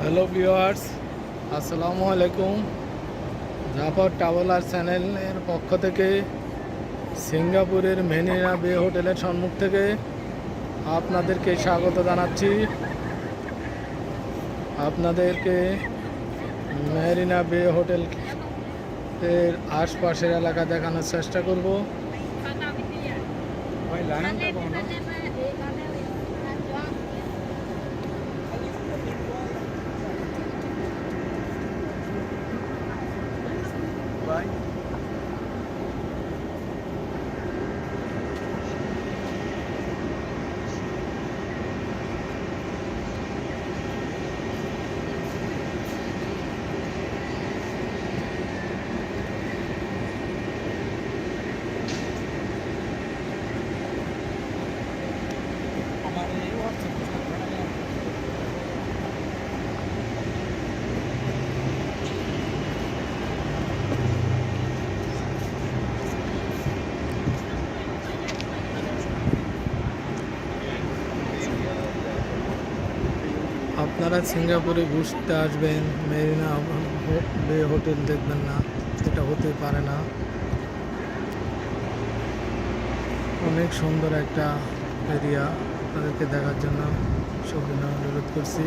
Hello viewers আসসালামু আলাইকুম Zafar traveller চ্যানেলের পক্ষ থেকে সিঙ্গাপুরের মেনিনা বে হোটেলের সম্মুখ থেকে আপনাদেরকে স্বাগত জানাচ্ছি। আপনাদেরকে মেরিনা বে হোটেল এর আশপাশের এলাকা দেখানোর চেষ্টা করব। Bye. আপনারা সিঙ্গাপুরে ঘুরতে আসবেন, মেরিনা বে হোটেল দেখবেন না এটা হতে পারে না। অনেক সুন্দর একটা এরিয়া আপনাদেরকে দেখার জন্য সবাই অনুরোধ করছি।